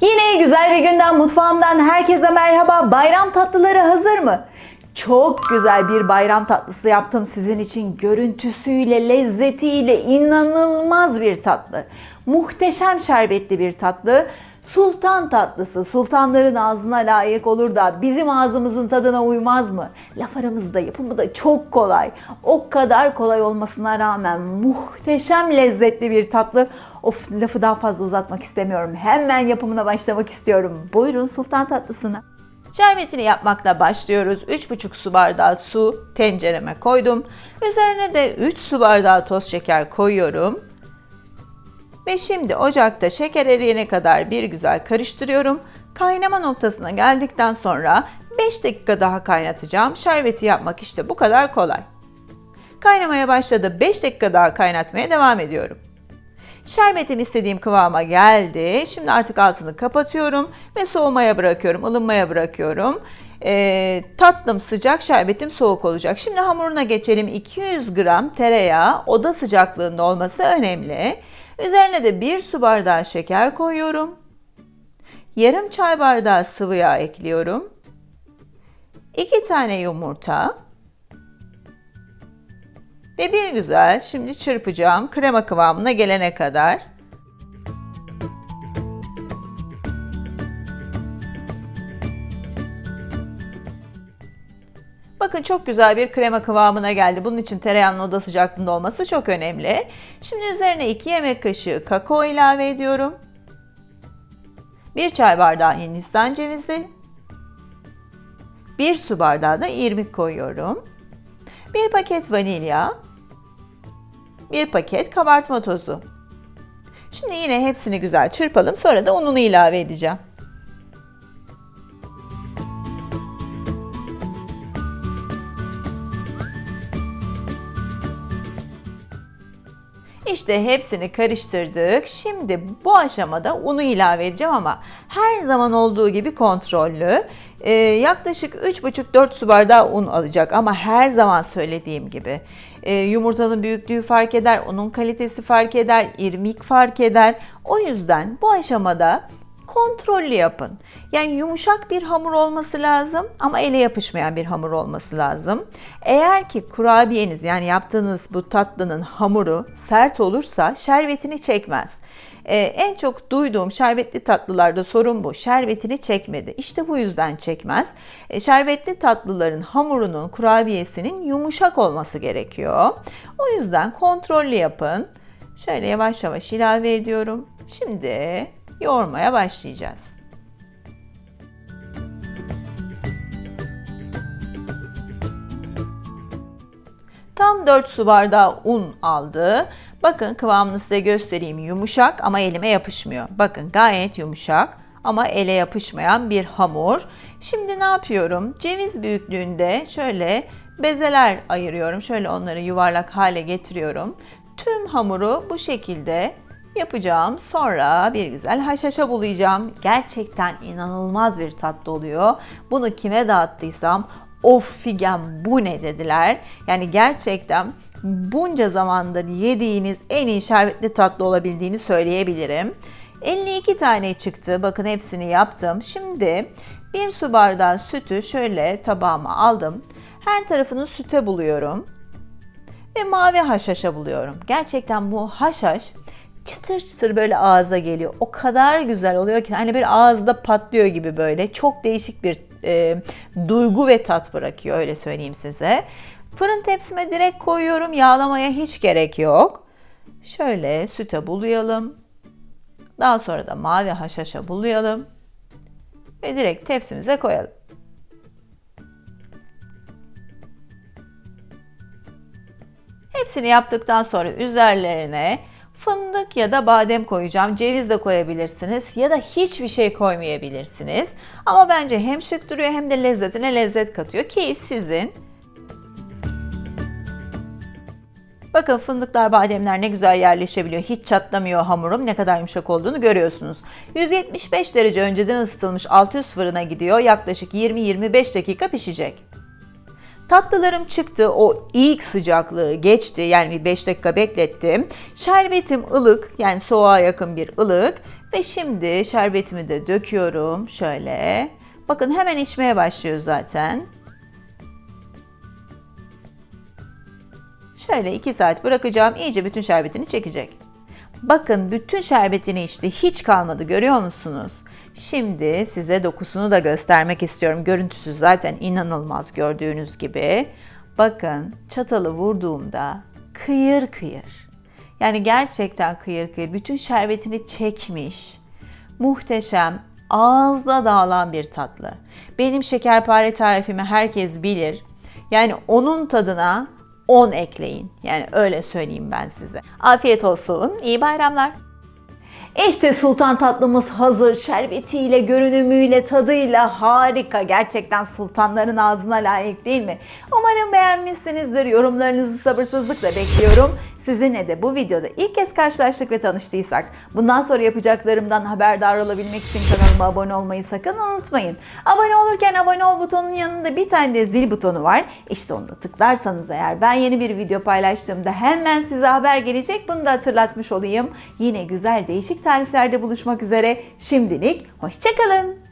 Yine güzel bir günden mutfağımdan herkese merhaba. Bayram tatlıları hazır mı? Çok güzel bir bayram tatlısı yaptım sizin için. Görüntüsüyle, lezzetiyle inanılmaz bir tatlı. Muhteşem şerbetli bir tatlı. Sultan tatlısı sultanların ağzına layık olur da bizim ağzımızın tadına uymaz mı? Laf aramızda yapımı da çok kolay. O kadar kolay olmasına rağmen muhteşem lezzetli bir tatlı. Of lafı daha fazla uzatmak istemiyorum. Hemen yapımına başlamak istiyorum. Buyurun sultan tatlısına. Şerbetini yapmakla başlıyoruz. 3,5 su bardağı su tencereme koydum. Üzerine de 3 su bardağı toz şeker koyuyorum. Ve şimdi ocakta şeker eriyene kadar bir güzel karıştırıyorum. Kaynama noktasına geldikten sonra 5 dakika daha kaynatacağım. Şerbeti yapmak işte bu kadar kolay. Kaynamaya başladı. 5 dakika daha kaynatmaya devam ediyorum. Şerbetim istediğim kıvama geldi. Şimdi artık altını kapatıyorum ve soğumaya bırakıyorum, ılınmaya bırakıyorum. Ee, tatlım sıcak, şerbetim soğuk olacak. Şimdi hamuruna geçelim. 200 gram tereyağı oda sıcaklığında olması önemli. Üzerine de 1 su bardağı şeker koyuyorum. Yarım çay bardağı sıvı yağ ekliyorum. 2 tane yumurta. Ve bir güzel şimdi çırpacağım krema kıvamına gelene kadar. Bakın çok güzel bir krema kıvamına geldi. Bunun için tereyağının oda sıcaklığında olması çok önemli. Şimdi üzerine 2 yemek kaşığı kakao ilave ediyorum. 1 çay bardağı hindistan cevizi. 1 su bardağı da irmik koyuyorum. 1 paket vanilya. 1 paket kabartma tozu. Şimdi yine hepsini güzel çırpalım. Sonra da ununu ilave edeceğim. İşte hepsini karıştırdık. Şimdi bu aşamada unu ilave edeceğim ama her zaman olduğu gibi kontrollü. Ee, yaklaşık 3,5-4 su bardağı un alacak ama her zaman söylediğim gibi e, yumurtanın büyüklüğü fark eder, unun kalitesi fark eder, irmik fark eder. O yüzden bu aşamada kontrollü yapın. Yani yumuşak bir hamur olması lazım ama ele yapışmayan bir hamur olması lazım. Eğer ki kurabiyeniz yani yaptığınız bu tatlının hamuru sert olursa şerbetini çekmez. Ee, en çok duyduğum şerbetli tatlılarda sorun bu. Şerbetini çekmedi. İşte bu yüzden çekmez. E, şerbetli tatlıların hamurunun, kurabiyesinin yumuşak olması gerekiyor. O yüzden kontrollü yapın. Şöyle yavaş yavaş ilave ediyorum. Şimdi yoğurmaya başlayacağız. Tam 4 su bardağı un aldı. Bakın kıvamını size göstereyim. Yumuşak ama elime yapışmıyor. Bakın gayet yumuşak ama ele yapışmayan bir hamur. Şimdi ne yapıyorum? Ceviz büyüklüğünde şöyle bezeler ayırıyorum. Şöyle onları yuvarlak hale getiriyorum. Tüm hamuru bu şekilde yapacağım. Sonra bir güzel haşhaşa bulayacağım. Gerçekten inanılmaz bir tatlı oluyor. Bunu kime dağıttıysam of figen bu ne dediler. Yani gerçekten bunca zamandır yediğiniz en iyi şerbetli tatlı olabildiğini söyleyebilirim. 52 tane çıktı. Bakın hepsini yaptım. Şimdi bir su bardağı sütü şöyle tabağıma aldım. Her tarafını süte buluyorum. Ve mavi haşhaşa buluyorum. Gerçekten bu haşhaş çıtır çıtır böyle ağza geliyor. O kadar güzel oluyor ki hani bir ağızda patlıyor gibi böyle. Çok değişik bir e, duygu ve tat bırakıyor öyle söyleyeyim size. Fırın tepsime direkt koyuyorum. Yağlamaya hiç gerek yok. Şöyle süte bulayalım. Daha sonra da mavi haşhaşa bulayalım. Ve direkt tepsimize koyalım. Hepsini yaptıktan sonra üzerlerine fındık ya da badem koyacağım. Ceviz de koyabilirsiniz ya da hiçbir şey koymayabilirsiniz. Ama bence hem şık duruyor hem de lezzetine lezzet katıyor. Keyif sizin. Bakın fındıklar, bademler ne güzel yerleşebiliyor. Hiç çatlamıyor hamurum. Ne kadar yumuşak olduğunu görüyorsunuz. 175 derece önceden ısıtılmış 600 fırına gidiyor. Yaklaşık 20-25 dakika pişecek. Tatlılarım çıktı. O ilk sıcaklığı geçti. Yani bir 5 dakika beklettim. Şerbetim ılık yani soğuğa yakın bir ılık. Ve şimdi şerbetimi de döküyorum. Şöyle. Bakın hemen içmeye başlıyor zaten. Şöyle 2 saat bırakacağım. İyice bütün şerbetini çekecek. Bakın bütün şerbetini içti. Hiç kalmadı görüyor musunuz? Şimdi size dokusunu da göstermek istiyorum. Görüntüsü zaten inanılmaz gördüğünüz gibi. Bakın çatalı vurduğumda kıyır kıyır. Yani gerçekten kıyır kıyır. Bütün şerbetini çekmiş. Muhteşem, ağızda dağılan bir tatlı. Benim şekerpare tarifimi herkes bilir. Yani onun tadına 10 ekleyin. Yani öyle söyleyeyim ben size. Afiyet olsun. İyi bayramlar. İşte sultan tatlımız hazır. Şerbetiyle, görünümüyle, tadıyla harika. Gerçekten sultanların ağzına layık değil mi? Umarım beğenmişsinizdir. Yorumlarınızı sabırsızlıkla bekliyorum. Sizinle de bu videoda ilk kez karşılaştık ve tanıştıysak bundan sonra yapacaklarımdan haberdar olabilmek için kanalıma abone olmayı sakın unutmayın. Abone olurken abone ol butonunun yanında bir tane de zil butonu var. İşte onu da tıklarsanız eğer ben yeni bir video paylaştığımda hemen size haber gelecek. Bunu da hatırlatmış olayım. Yine güzel değişik tariflerde buluşmak üzere. Şimdilik hoşçakalın.